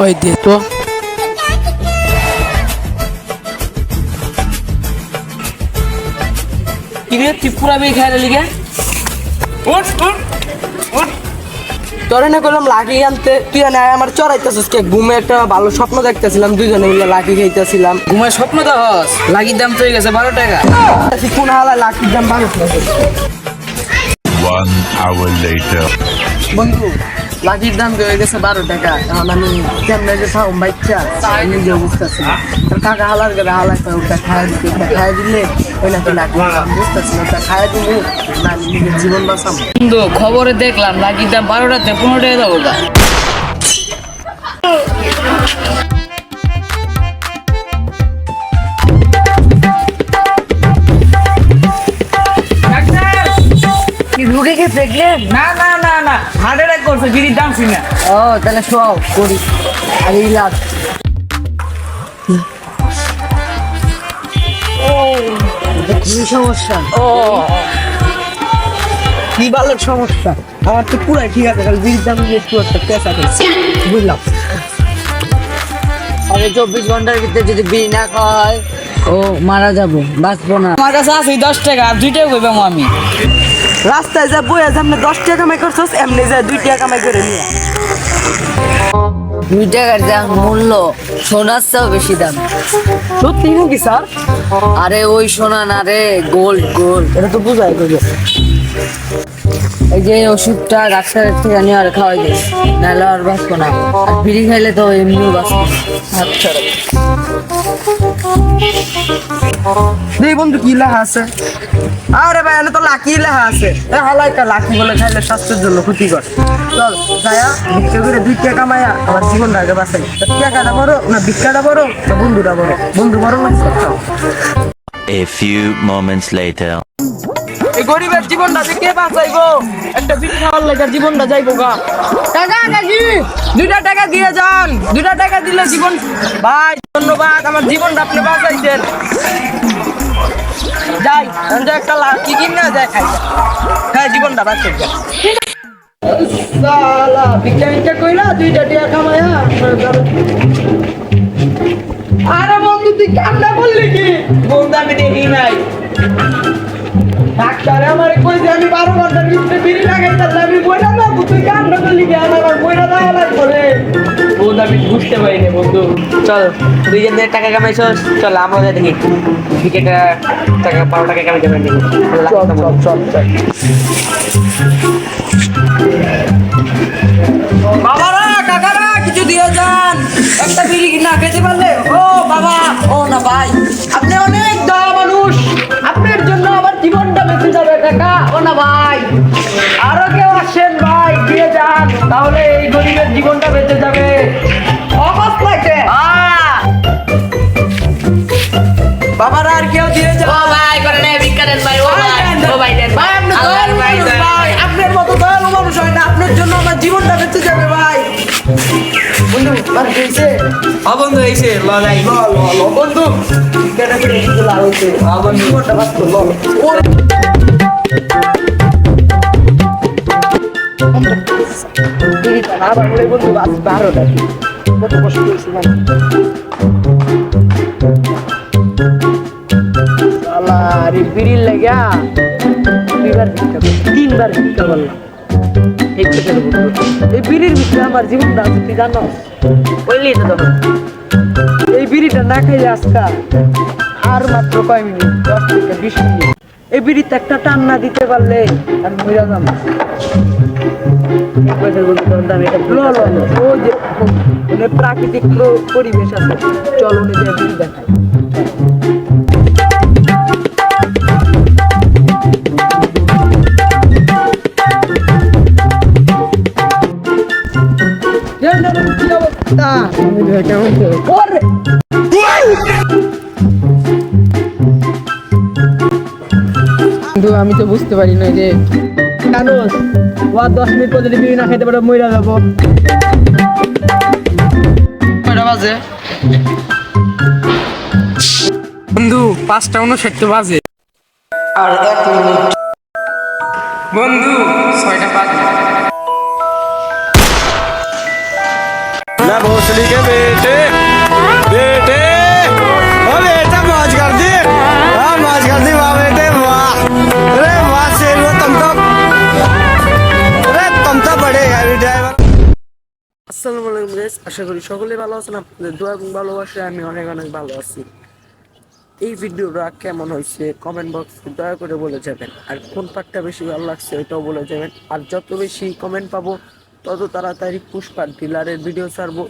ওই দে তো কি রে তুই পুরা বেয়ে খেয়ে উঠ উঠ তোরে না করলাম লাঠি আনতে তুই না আমার চড়াইতেছিস কে? ঘুমে একটা ভালো স্বপ্ন দেখতেছিলাম দুজনে মিলে লাঠি খাইতেছিলাম। ঘুমের স্বপ্ন দেখস? লাগির দাম তো হয়ে গেছে বারো টাকা। কোন হালা লাঠির দাম ভালো One hour later. বন্ধু লাঠির দাম হয়ে গেছে বারো টাকা। এখন আমি কেমনে যে খাও বাচ্চা? তাই নিজে বুঝতেছি না। কাকা হালার গেলে হালাই করে ওটা খাওয়া দিতে ওটা দিলে ওই নাকি লাঠি বুঝতেছি ওটা খাওয়া দিলে না নিজের জীবন বাঁচাম কিন্তু খবরে দেখলাম লাগির দাম বারোটাতে পনেরো টাকা দেবো গা কি রুগী কে প্রেগনেন্ট না না না না হার্ট অ্যাটাক করছে বিড়ির দাম ছিল না ও তাহলে শোয়াও করি। আর ইলাজ কি সমস্যা? ও। কি ভালো সমস্যা? আমার তো পুরাই ঠিক আছে বিড়ির দাম দিয়ে একটু একটা পেশা করছে বুঝলাম। আরে চব্বিশ ঘণ্টার ভিতরে যদি বিড়ি না খাওয়ায় ও মারা যাব বাঁচবো না। আমার কাছে আছে দশ টাকা আর দুইটাই কইবাম আমি। রাস্তায় যা বইয়া সামনে দশ টাকা কামাই করছস এমনি যা দুই টাকা কামাই করে নিয়ে। দুই টাকার যা মূল্য সোনার চেয়েও বেশি দাম। সত্যি নাকি স্যার? আরে ওই সোনা না রে গোল্ড গোল্ড। এটা তো বুঝাই করবে এই যে ওষুধটা ডাক্তারের থেকে নিয়ে আর খাওয়াই দে নাহলে আর বাঁচবো না। আর বিড়ি খাইলে তো এমনিও বাঁচবো না। আচ্ছা। দেই বন্ধু কি লেখা আছে? আরে ভাই এনে তো লাকি লেখা আছে। এ হালাই কা লাকি বলে খাইলে স্বাস্থ্যের জন্য ক্ষতিকর। চল যায়া ভিক্ষা করে দুই টাকা কামায়া আমার জীবনটা আগে বাঁচাই। তা টাকাটা বড় না ভিক্ষাটা বড় না বন্ধুটা বড় বন্ধু বড় না A few moments later. এই গরিবের জীবনটা যে কে বাঁচাইবো? একটা বিড়ি খাওয়ার লাগে জীবনটা যাইবো গা। টাকা কাকি দুইটা টাকা দিয়ে যান। দুইটা টাকা দিলে জীবন ভাই, ধন্যবাদ, আমার জীবনটা আপনি বাঁচাইছেন। যাই একটা কি কিনে যায় খাই। হ্যাঁ জীবনটা বাঁচাই সালা, ভিক্ষা ভিক্ষা কইরা দুইটা টাকা কামায়া আরে বন্ধু, তুই কান্না করলি কি? বন্ধু, আমি দেখি নাই। ডাক্তার আমার কইছে আমি বারো ঘণ্টার ভিতরে বিড়ি লাগাইতাম না, আমি বইরা না তুই কান্না করলি কি? আমার বইরা দেওয়া লাগবে রে। বন্ধু আমি বুঝতে পারিনি বন্ধু চল তুই যে টাকা কামাইছস চল আমরা যাই দেখি। ক্রিকেটে টাকা বারো টাকা কামাই যাবেন চল চল চল চল বাবারা কাকারা কিছু দিয়ে যান। একটা বিড়ি না খেতে পারলে ও বাবা ও তাহলে এই গরিবের জীবনটা বেঁচে যাবে। বাবারা আর কেউ দিয়ে ভাই করে ভাই ও ভাই ও ভাই দেন। ভাই, আপনি দয়ালু ভাই। আপনার মতো দয়ালু মানুষ হয় না। আপনার জন্য আমার জীবনটা বেঁচে যাবে ভাই। বন্ধু আর হয়েছে? হ্যাঁ বন্ধু কেন করে জীবনটা ও বিড়িটা না বাংলে বন্ধু মানে বিড়ির লাগা দুইবার ভিক্ষা তিনবার ভিক্ষা এই বিড়ির ভিতরে আমার জীবনটা আছে তুই জানো বললি তো তখন এই বিড়িটা না খাইলে আজকা আর মাত্র কয় মিনিট? দশ থেকে বিশ মিনিট। এই বিড়িতে একটা টান না দিতে পারলে আমি মরে যাম মানে প্রাকৃতিক পরিবেশ আছে চল অবস্থা ওরে কিন্তু আমি তো বুঝতে পারি না যে কেন ও আর দশ মিনিট পর যদি বিড়ি না খেতে পারে মইরা যাব। কয়টা বাজে? বন্ধু পাঁচটা উনষাট বাজে। আর এক মিনিট। বন্ধু ছয়টা বাজে। না বসে गली গাইস আশা করি সকলে ভালো আছেন, আপনাদের দোয়া এবং ভালোবাসায় আমি অনেক অনেক ভালো আছি। এই ভিডিওটা কেমন হয়েছে কমেন্ট বক্সে দয়া করে বলে যাবেন। আর কোন পার্টটা বেশি ভালো লাগছে ওইটাও বলে যাবেন। আর যত বেশি কমেন্ট পাবো, তত তাড়াতাড়ি পুষ্পা ডিলারের ভিডিও ছাড়বো।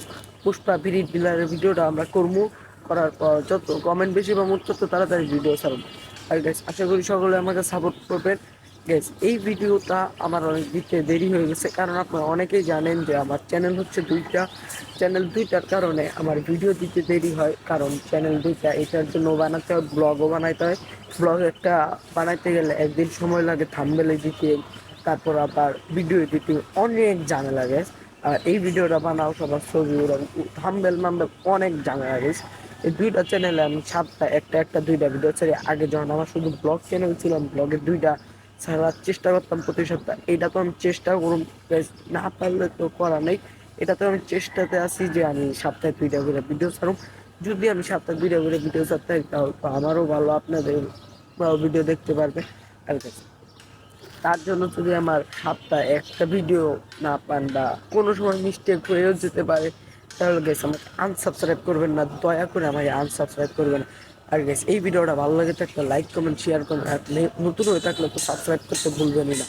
পুষ্পা বিড়ি ডিলারের ভিডিওটা আমরা করব। করার পর যত কমেন্ট বেশি পাবো, তত তাড়াতাড়ি ভিডিও ছাড়বো। আর গাইস আশা করি সকলে আমাকে সাপোর্ট করবেন। গ্যাস এই ভিডিওটা আমার অনেক দিতে দেরি হয়ে গেছে, কারণ আপনারা অনেকেই জানেন যে আমার চ্যানেল হচ্ছে দুইটা। চ্যানেল দুইটার কারণে আমার ভিডিও দিতে দেরি হয়, কারণ চ্যানেল দুইটা, এটার জন্য বানাতে হয় ব্লগও বানাইতে হয়। ব্লগ একটা বানাইতে গেলে একদিন সময় লাগে থামবেলে দিতে তারপর আবার ভিডিও দিতে অনেক ঝামেলা লাগে আর এই ভিডিওটা বানাও সবার ছবি থাম্বেল মাম্বেল অনেক ঝামেলা লাগে এই দুইটা চ্যানেলে আমি সাতটা, একটা একটা, দুইটা ভিডিও ছেড়ে। আগে যখন আমার শুধু ব্লগ চ্যানেল ছিলাম ব্লগের দুইটা ছাড়ার চেষ্টা করতাম প্রতি সপ্তাহ। এটা তো আমি চেষ্টা করুন না পারলে তো করা নেই। এটা তো আমি চেষ্টাতে আছি যে আমি সপ্তাহে দুইটা করে ভিডিও ছাড়ুম। যদি আমি সপ্তাহে দুইটা করে ভিডিও ছাড়তে তাহলে তো আমারও ভালো, আপনাদের ভিডিও দেখতে পারবে। আর তার জন্য যদি আমার সপ্তাহে একটা ভিডিও না পান বা কোনো সময় মিস্টেক হয়েও যেতে পারে, তাহলে গেছে আমাকে আনসাবস্ক্রাইব করবেন না। দয়া করে আমাকে আনসাবস্ক্রাইব করবেন আর গেছে এই ভিডিওটা ভালো লাগে থাকলে লাইক কমেন্ট শেয়ার করবেন আর নতুন হয়ে থাকলে তো সাবস্ক্রাইব করতে ভুলবেনই না।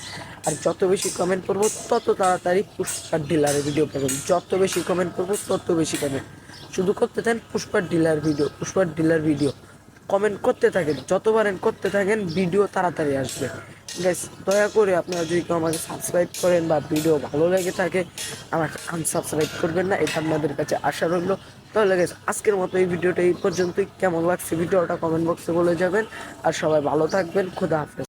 আর যত বেশি কমেন্ট করব, তত তাড়াতাড়ি পুষ্পার ডিলারের ভিডিও পাবেন। যত বেশি কমেন্ট করব, তত বেশি কমেন্ট শুধু করতে থাকেন পুষ্পার ডিলার ভিডিও পুষ্পার ডিলার ভিডিও কমেন্ট করতে থাকেন যত পারেন করতে থাকেন ভিডিও তাড়াতাড়ি আসবে। গাইস দয়া করে আপনারা যদি কেউ আমাকে সাবস্ক্রাইব করেন বা ভিডিও ভালো লেগে থাকে, আমাকে আনসাবস্ক্রাইব করবেন না। এটা আপনাদের কাছে আশা রইল। তাহলে গেছে আজকের মতো এই ভিডিওটা এই পর্যন্তই। কেমন লাগছে ভিডিওটা কমেন্ট বক্সে বলে যাবেন। আর সবাই ভালো থাকবেন। খুদা হাফেজ।